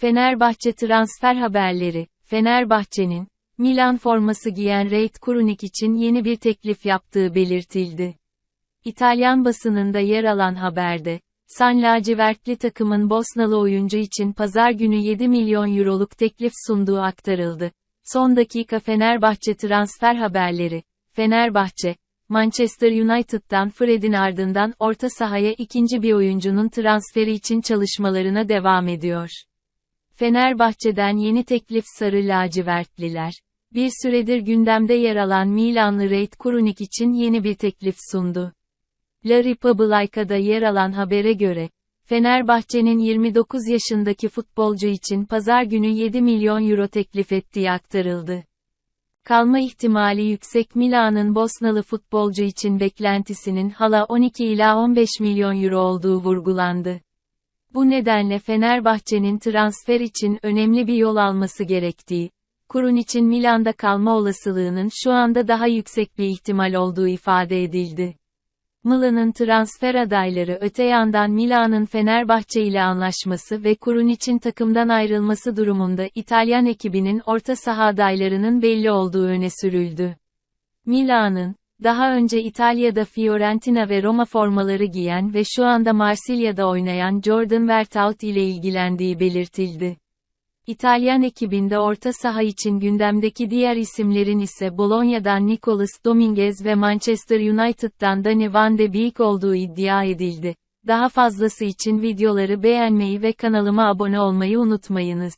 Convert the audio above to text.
Fenerbahçe transfer haberleri. Fenerbahçe'nin, Milan forması giyen Reit Kurunik için yeni bir teklif yaptığı belirtildi. İtalyan basınında yer alan haberde, San lacivertli takımın Bosnalı oyuncu için pazar günü 7 milyon euroluk teklif sunduğu aktarıldı. Son dakika Fenerbahçe transfer haberleri. Fenerbahçe, Manchester United'dan Fred'in ardından orta sahaya ikinci bir oyuncunun transferi için çalışmalarına devam ediyor. Fenerbahçe'den yeni teklif sarı lacivertliler. Bir süredir gündemde yer alan Milanlı Reit Kurunik için yeni bir teklif sundu. La Repubblica'da yer alan habere göre, Fenerbahçe'nin 29 yaşındaki futbolcu için pazar günü 7 milyon euro teklif ettiği aktarıldı. Kalma ihtimali yüksek Milan'ın Bosnalı futbolcu için beklentisinin hala 12 ila 15 milyon euro olduğu vurgulandı. Bu nedenle Fenerbahçe'nin transfer için önemli bir yol alması gerektiği, Kurun için Milan'da kalma olasılığının şu anda daha yüksek bir ihtimal olduğu ifade edildi. Milan'ın transfer adayları öte yandan Milan'ın Fenerbahçe ile anlaşması ve Kurun için takımdan ayrılması durumunda İtalyan ekibinin orta saha adaylarının belli olduğu öne sürüldü. Milan'ın, daha önce İtalya'da Fiorentina ve Roma formaları giyen ve şu anda Marsilya'da oynayan Jordan Vertaut ile ilgilendiği belirtildi. İtalyan ekibinde orta saha için gündemdeki diğer isimlerin ise Bologna'dan Nicolas Dominguez ve Manchester United'dan Danny Van de Beek olduğu iddia edildi. Daha fazlası için videoları beğenmeyi ve kanalıma abone olmayı unutmayınız.